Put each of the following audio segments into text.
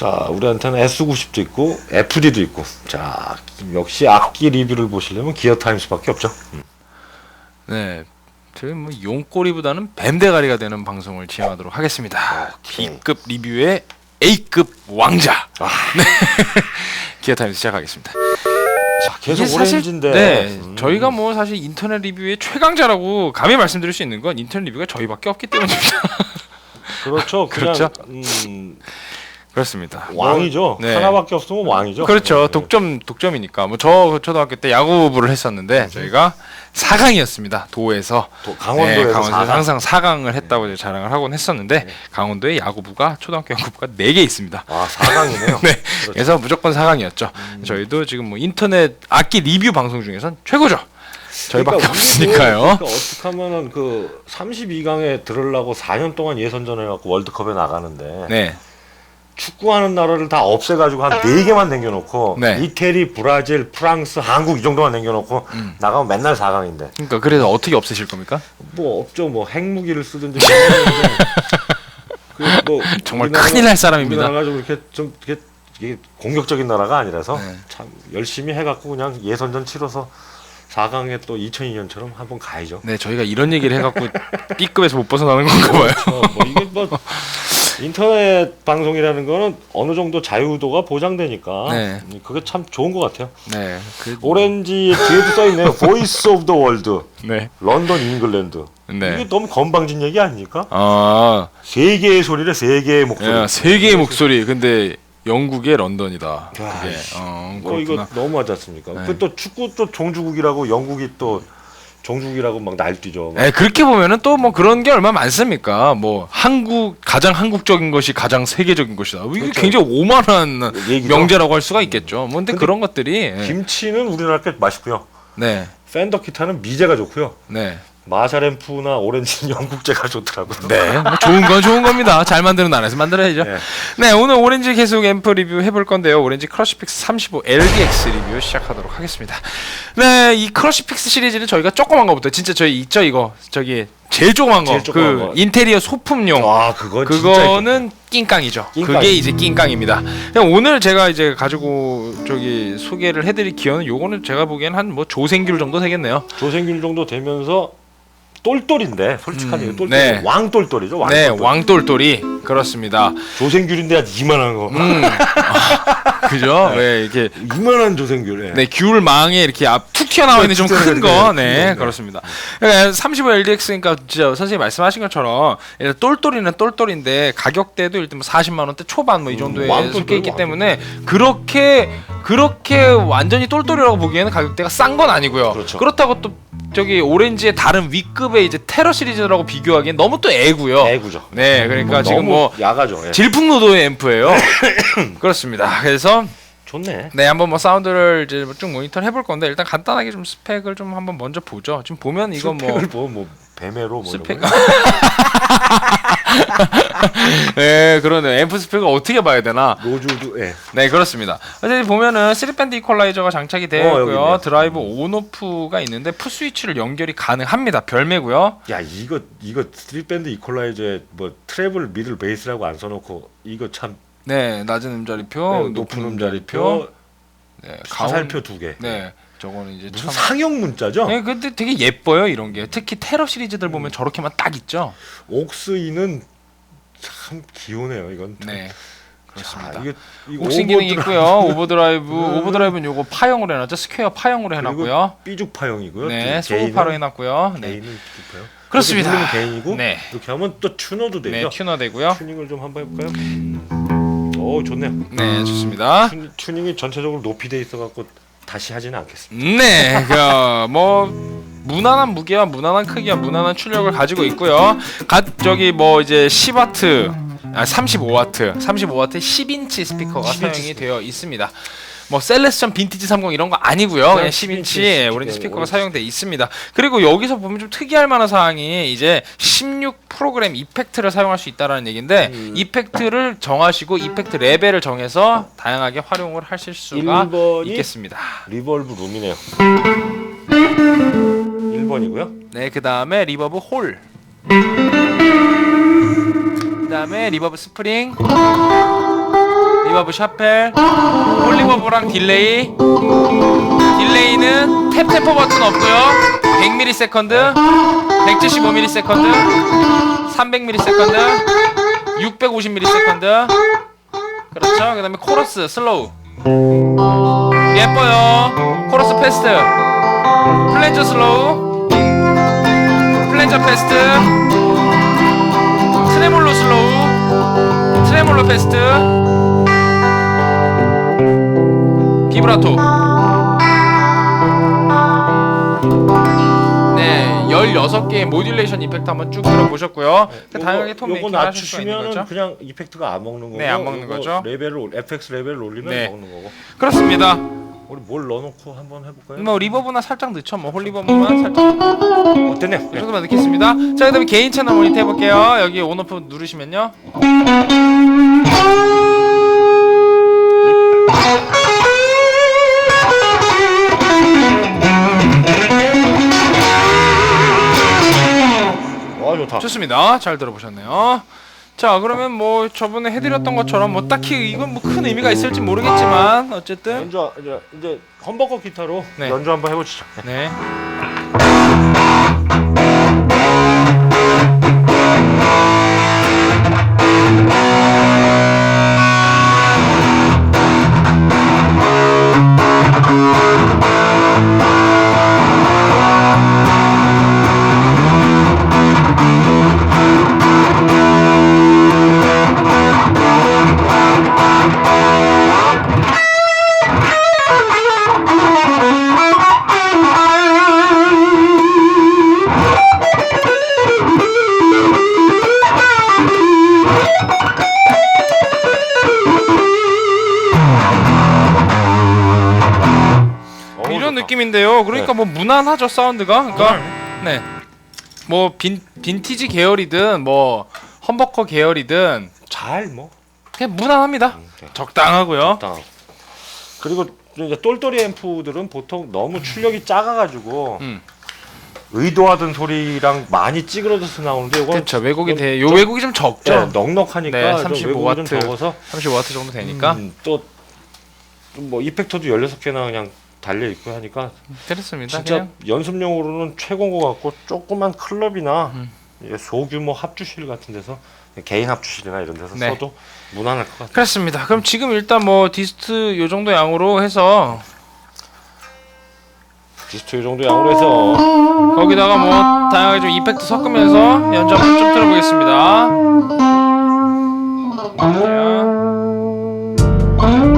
자, 우리한테는 S90도 있고 FD도 있고. 자, 역시 악기 리뷰를 보시려면 기어 타임스밖에 없죠. 네. 저희 뭐 용꼬리보다는 뱀대가리가 되는 방송을 진행하도록 하겠습니다. 오케이. B급 리뷰의 A급 왕자. 아. 네. 기어 타임스 시작하겠습니다. 자, 계속 오렌지인데. 네, 음. 저희가 뭐 사실 인터넷 리뷰의 최강자라고 감히 말씀드릴 수 있는 건 인터넷 리뷰가 저희밖에 없기 때문입니다. 그렇죠. 그냥 그렇죠. 음, 그렇습니다. 왕이죠. 네. 하나밖에 없으면 왕이죠. 그렇죠. 네. 독점 독점이니까. 뭐 저 초등학교 때 야구부를 했었는데 저희가 4강이었습니다. 도에서 또 강원도에서 네, 강원도에서 사강. 항상 4강을 했다고 이제 자랑을 하곤 했었는데 강원도에 야구부가 초등학교 야구부가 4개 있습니다. 아, 4강이네요. 네. 그래서 무조건 4강이었죠. 저희도 지금 뭐 인터넷 악기 리뷰 방송 중에선 최고죠. 저희밖에 그러니까 없으니까요. 그러니까 어떻게 하면은 그 32강에 들으려고 4년 동안 예선전을 해갖고 월드컵에 나가는데 네. 축구하는 나라를 다 없애가지고 한 네 개만 남겨놓고 네. 이태리, 브라질, 프랑스, 한국 이 정도만 남겨놓고 음. 나가면 맨날 4강인데 그러니까 그래서 어떻게 없애실 겁니까? 뭐 없죠 뭐 핵무기를 쓰든지 뭐 하는데 그뭐 정말 큰일 날 사람입니다. 우리나라가 좀 이렇게 좀 이렇게 이게 공격적인 나라가 아니라서 네. 참 열심히 해갖고 그냥 예선전 치러서 4강에 또 2002년처럼 한번 가야죠. 네, 저희가 이런 얘기를 해갖고 B급에서 못 벗어나는 건가 봐요. 어, 뭐 이게 뭐 인터넷 방송이라는 거는 어느 정도 자유도가 보장되니까 네. 그게 참 좋은 것 같아요. 네, 그, 오렌지 뒤에도 써 있네요. Voice of the World, 네, 런던, 잉글랜드. 네. 이게 너무 건방진 얘기 아닙니까? 아, 세 개의 소리래, 세 개의 목소리. 야, 세 개의 목소리. 근데 영국의 런던이다. 그게. 어, 뭐 이거 그렇구나. 너무 하지 않습니까? 네. 그또 축구 또 종주국이라고 영국이 또 종주국이라고 막 날뛰죠. 막 네, 그렇게 보면은 또 뭐 그런 게 얼마 많습니까? 뭐 한국 가장 한국적인 것이 가장 세계적인 것이다. 이게 그렇죠. 굉장히 오만한 얘기죠. 명제라고 할 수가 있겠죠. 뭐 근데 근데 그런 것들이 예. 김치는 우리나라 게 맛있고요. 네, 팬더 기타는 미제가 좋고요. 네. 마샤램프나 오렌지는 영국제가 좋더라고요. 네, 뭐 좋은 건 좋은 겁니다. 잘 만드는 나라에서 만들어야죠. 네. 네, 오늘 오렌지 계속 앰프 리뷰 해볼 건데요. 오렌지 크러쉬픽스 35 LDX 리뷰 시작하도록 하겠습니다. 네, 이 크러쉬픽스 시리즈는 저희가 조그만 거부터 진짜 저희 있죠 이거 저기 제일 조그만 거, 제일 조그만 그 거. 인테리어 소품용. 아, 그건 그거는 낑깡이죠. 낑깡. 그게 이제 낑깡입니다. 그냥 오늘 제가 이제 가지고 저기 소개를 해드릴 기어는 요거는 제가 보기엔 한 뭐 조생귤 정도 되겠네요. 조생균 정도 되면서 똘똘인데 솔직하게 음, 똘똘 네. 왕똘똘이죠. 왕똘똘. 네, 왕똘똘이 그렇습니다. 조생균인데 아주 이만한 거. 음, 아, 그죠? 네, 이렇게 이만한 조생균. 예. 네, 귤 망에 이렇게 앞 툭 튀어나와 있는 좀툭큰 거, 있는 네, 네. 그렇습니다. 그러니까 35 LDX니까 진짜 선생님 말씀하신 것처럼 똘똘이는 똘똘인데 가격대도 일단 뭐 40만 원대 초반 뭐 이 정도에 음, 왕똘똘, 속해 있기 왕똘똘. 때문에 그렇게 그렇게 완전히 똘똘이라고 보기에는 가격대가 싼 건 아니고요. 그렇죠. 그렇다고 또 저기 오렌지의 다른 위급의 이제 테러 시리즈라고 비교하기엔 너무 또 애고요. 애구죠. 네, 그러니까 뭐 지금 너무 뭐 야가죠. 예. 질풍노도의 앰프예요. 그렇습니다. 그래서 좋네. 네, 한번 뭐 사운드를 이제 쭉 모니터 해볼 건데 일단 간단하게 좀 스펙을 좀 한번 먼저 보죠. 지금 보면 이거 뭐 스펙을 뭐, 뭐 뱀에로 뭐 스펙. 네, 그러네. 앰프 스펙을 어떻게 봐야 되나? 로즈도 예. 네, 그렇습니다. 어쨌든 보면은 3밴드 이퀄라이저가 장착이 되어 어, 여기. 있네요. 드라이브 온오프가 있는데 푸 스위치를 연결이 가능합니다. 별매고요. 야 이거 이거 스트릿 밴드 이퀄라이저에 뭐 트래블 미들 베이스라고 안 써놓고 이거 참 네, 낮은 음자리표, 네, 높은 음자리표, 네, 화살표 두 개. 네, 저거는 이제 무슨 참 상형 문자죠? 네, 근데 되게 예뻐요 이런 게. 특히 테러 시리즈들 보면 저렇게만 딱 있죠. 옥스이는 참 기호네요. 이건. 참. 네, 그렇습니다. 자, 이게 이 옥신 오버드라- 있고요. 오버드라이브, 오버드라이브는 요거 파형으로 해놨죠. 스퀘어 파형으로 해놨고요. 삐죽 파형이고요. 네, 소우 파로 해놨고요. 네, 개인은 삐죽 파형. 그렇습니다. 개인이고 네. 이렇게 하면 또 튜너도 네, 되죠. 튜너 되고요. 튜닝을 좀 한번 해볼까요? 오 좋네요. 네, 좋습니다. 튜, 튜닝이 전체적으로 높이 돼 있어갖고 다시 하지는 않겠습니다. 네, 그, 뭐 무난한 무게와 무난한 크기와 무난한 출력을 가지고 있고요. 가, 저기 뭐 이제 10와트, 아 35와트, 35와트 10인치 스피커가 10인치 사용이 스피커. 되어 있습니다. 뭐 셀레스천 빈티지 30 이런 거 아니고요. 그냥 10인치 10인치 오렌지 스피커가. 사용돼 있습니다. 그리고 여기서 보면 좀 특이할 만한 사항이 이제 16 프로그램 이펙트를 사용할 수 있다라는 얘기인데 음. 이펙트를 정하시고 이펙트 레벨을 정해서 다양하게 활용을 하실 수가 1번이 있겠습니다. 리벌브 룸이네요. 1번이고요. 네, 그 다음에 리버브 홀. 그 다음에 리버브 스프링. 리버브 샤펠, 폴리버브랑 딜레이. 딜레이는 탭 템포 버튼 없고요. 100ms, 175ms, 300ms, 650ms. 그렇죠. 그 다음에 코러스 슬로우. 예뻐요. 코러스 패스트. 플랜저 슬로우. 플랜저 패스트. 트레몰로 슬로우. 트레몰로 패스트. 비브라토. 네, 16개의 모듈레이션 이펙트 한번 쭉 들어보셨고요. 다양하게 톤 메이킹 하실 수가 있는 낮추시면은 거죠. 그냥 이펙트가 안 먹는 거고 네, 안 먹는 요거 거죠. 레벨을 올- FX 레벨을 올리면 네. 먹는 거고 그렇습니다. 우리 뭘 넣어놓고 한번 해볼까요? 뭐 리버브나 살짝 넣죠. 뭐 홀리버브만 살짝 어땠네요? 이 네. 정도만 넣겠습니다. 자, 그다음에 개인 채널 모니터 해볼게요. 여기 온오프 누르시면요. 좋다. 좋습니다. 잘 들어보셨네요. 자, 그러면 뭐 저번에 해드렸던 것처럼 뭐 딱히 이건 뭐 큰 의미가 있을지 모르겠지만 어쨌든 연주 이제 이제 험버거 기타로 네. 연주 한번 해보시죠. 네. 네. 좋다. 느낌인데요. 그러니까 네. 뭐 무난하죠 사운드가. 그러니까 네. 뭐 빈, 빈티지 계열이든 뭐 험버커 계열이든 잘 뭐. 그냥 무난합니다. 음, 네. 적당하고요. 딱. 그리고 이제 똘똘이 앰프들은 보통 너무 출력이 작아가지고 음. 의도하던 소리랑 많이 찌그러져서 나오는데 이건 그렇죠. 좀- 돼. 요 좀- 왜곡이 좀 적죠. 네, 넉넉하니까 네, 좀 35 외국어 좀 와트. 적어서 35W 정도 되니까 음, 또뭐 이펙터도 16개나 그냥 달려 있고 하니까 그렇습니다. 진짜 그냥 연습용으로는 최고인 것 같고 조그만 클럽이나 음. 예, 소규모 합주실 같은 데서 개인 합주실이나 이런 데서 네. 써도 무난할 것 같아요. 그렇습니다. 그럼 지금 일단 뭐 디스트 요 정도 양으로 해서 디스트 이 정도 양으로 해서 거기다가 뭐 다양하게 좀 이펙트 섞으면서 연주 한번 좀 들어보겠습니다. 볼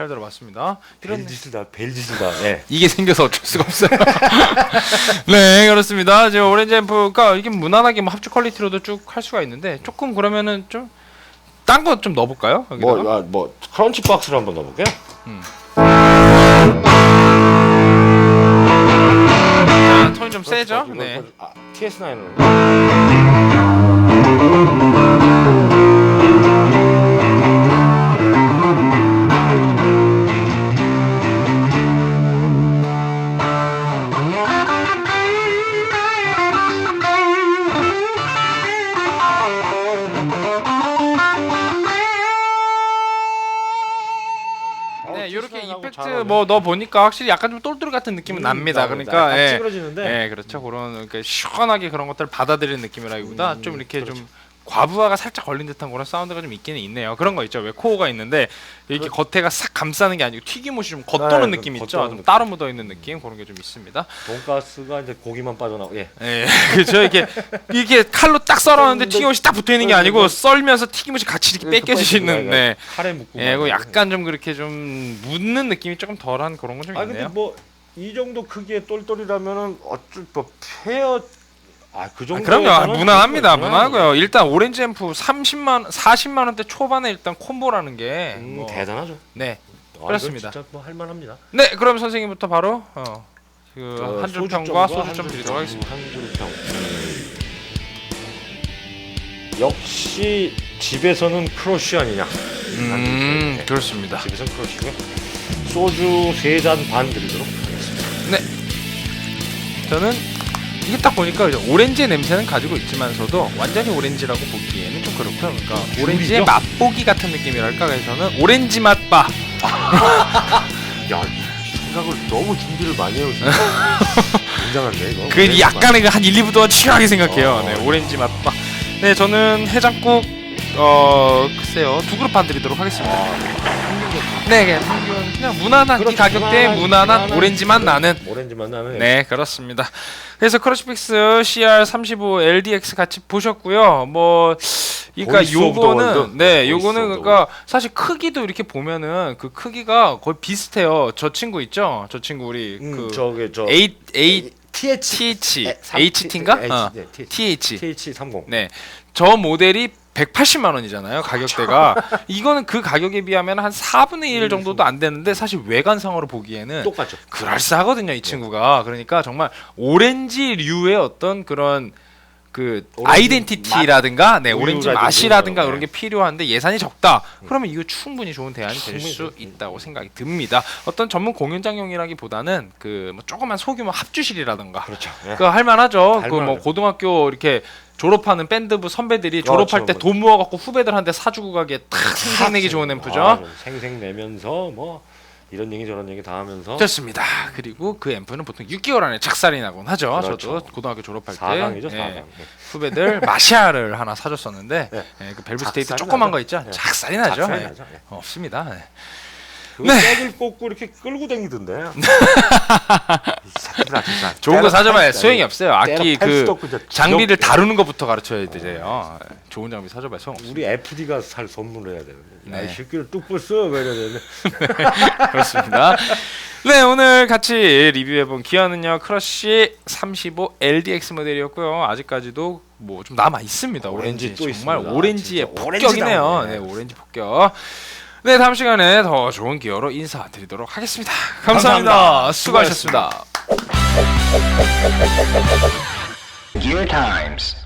잘 들어봤습니다. 이런 벨짓이다 벨짓이다. 예. 이게 생겨서 어쩔 수가 없어요. 네, 그렇습니다. 지금 오렌지 앰프가 이게 무난하게 뭐 합주 퀄리티로도 쭉 할 수가 있는데 조금 그러면은 좀 딴 거 좀 넣어볼까요? 여기다가? 뭐, 아, 뭐 크런치 박스를 한번 넣어볼게요. 자, 톤이 좀 세죠? 네. 아, TS9을 네, 요렇게 이펙트 잘하네. 뭐너 보니까 확실히 약간 좀 똘똘 같은 느낌은 음, 납니다. 그러니까 예. 찌그러지는데 예, 그렇죠. 그런 그러니까 시원하게 그런 것들을 받아들이는 느낌이라기보다 음, 좀 이렇게 그렇죠. 좀 과부하가 살짝 걸린 듯한 그런 사운드가 좀 있기는 있네요. 그런 거 있죠. 왜 코어가 있는데 이렇게 겉에가 싹 감싸는 게 아니고 튀김옷이 좀 겉도는 네, 느낌 그 있죠. 겉도는 좀 느낌. 따로 묻어 있는 느낌 그런 게 좀 있습니다. 돈가스가 이제 고기만 빠져나오고 예. 예, 그렇죠. 이렇게 이게 칼로 딱 썰었는데 튀김옷이 딱 붙어 있는 게 네, 아니고 뭐- 썰면서 튀김옷이 같이 이렇게 빠지고 네. 칼에 묶고 예, 그. 약간 좀 그렇게 좀 묻는 느낌이 조금 덜한 그런 건 좀 아 근데 있네요. 뭐 이 정도 크기의 똘똘이라면은 어쩔 뭐 페어 아그 아, 정도 그럼요. 아, 무난합니다. 무난하고요. 일단 오렌지 앰프 30만 40만 원대 초반에 일단 콤보라는 게 음, 뭐, 대단하죠. 네. 아, 그렇습니다. 진짜 뭐 할만합니다. 네, 그럼 선생님부터 바로 어, 그저한줄 소주점과 평과 소주점 드리도록 하겠습니다. 한 줄평. 역시 집에서는 크러쉬 아니냐. 음, 네. 그렇습니다. 집에서 크러쉬고 소주 세 잔 반 드리도록 하겠습니다. 저는 이게 딱 보니까 이제 오렌지의 냄새는 가지고 있지만서도 완전히 오렌지라고 보기에는 좀 그렇고요. 그러니까 오렌지의 줄이죠? 맛보기 같은 느낌이랄까 그래서는 오렌지 맛바. 야 생각을 너무 준비를 많이. 진짜. 굉장한데 이거. 그 약간의 그한 1, 2부 동안 치열하게 생각해요. 어. 네, 오렌지 맛바. 네, 저는 해장국 어 글쎄요 두 그릇 반 드리도록 하겠습니다. 네, 그냥 평균 그냥 무난한 이 그렇죠. 가격대에 무난한, 무난한 무난한 오렌지 맛 나는 오렌지 맛 나는. 네 그렇습니다. 그래서 크러쉬픽스 CR35 LDX 같이 보셨고요. 뭐 그러니까 보이스 오브 더 요거는 월드. 네 보이스 요거는 오브 더 그러니까 사실 크기도 이렇게 보면은 그 크기가 거의 비슷해요. 저 친구 있죠? 저 친구 우리 음, 그 저게 저 A A TH TH HT인가? H, 어. 네, TH. TH TH 30. 네. 저 모델이 180만 원이잖아요. 가격대가. 이거는 그 가격에 비하면 한 4분의 1 정도도 안 되는데 사실 외관상으로 보기에는 똑같죠. 그럴싸하거든요, 이 친구가. 그러니까 정말 오렌지류의 어떤 그런 그 아이덴티티라든가 네, 오렌지 우유라든지 맛이라든가 네. 그런 게 필요한데 예산이 적다. 그러면 이거 충분히 좋은 대안이 될 충분히 수 좋- 있다고 생각이 듭니다. 어떤 전문 공연장용이라기보다는 그뭐 조그만 소규모 합주실이라든가 그렇죠. 예. 그 할만하죠. 그 뭐 할만하죠. 고등학교 이렇게 졸업하는 밴드부 선배들이 그렇죠. 졸업할 때돈 모아갖고 후배들한테 사주고 가기에 탁 생생내기 좋은 앰프죠. 아, 생생 내면서 뭐 이런 얘기 저런 얘기 다 하면서 좋습니다. 그리고 그 앰프는 보통 6개월 안에 착살이 나곤 하죠. 그렇죠. 저도 고등학교 졸업할 때 4강이죠, 예, 4강. 후배들 마샤를 하나 사줬었는데 네. 예, 그 벨브 스테이트 작살이 조그만 나죠. 거 있죠. 네. 작살이 나죠. 작살이 예. 나죠. 예. 어, 없습니다. 네. 그거 네. 백을 꽂고 이렇게 끌고 다니던데. 이 새끼들아, 진짜. 좋은 거 사줘봐야 소용이 없어요. 악기 때려 팔 수도 그 없고 장비를 지겹게. 다루는 것부터 가르쳐야 되세요. 예, 좋은 장비 사줘봐야 소용 없어요. 우리 FD가 살 선물을 해야 되는데. 야, 네. 이 새끼를 뚝 벌써 왜 이래야 되는데. 그렇습니다. 네 오늘 같이 리뷰해본 기어는요 크러쉬 35 LDX 모델이었고요. 아직까지도 뭐 좀 남아 있습니다. 오렌지, 오렌지 또 정말 있습니다. 오렌지의 진짜 오렌지 폭격이네요. 나오네. 네 오렌지 폭격. 네 다음 시간에 더 좋은 기어로 인사드리도록 하겠습니다. 감사합니다. 감사합니다. 수고하셨습니다. Gear Times.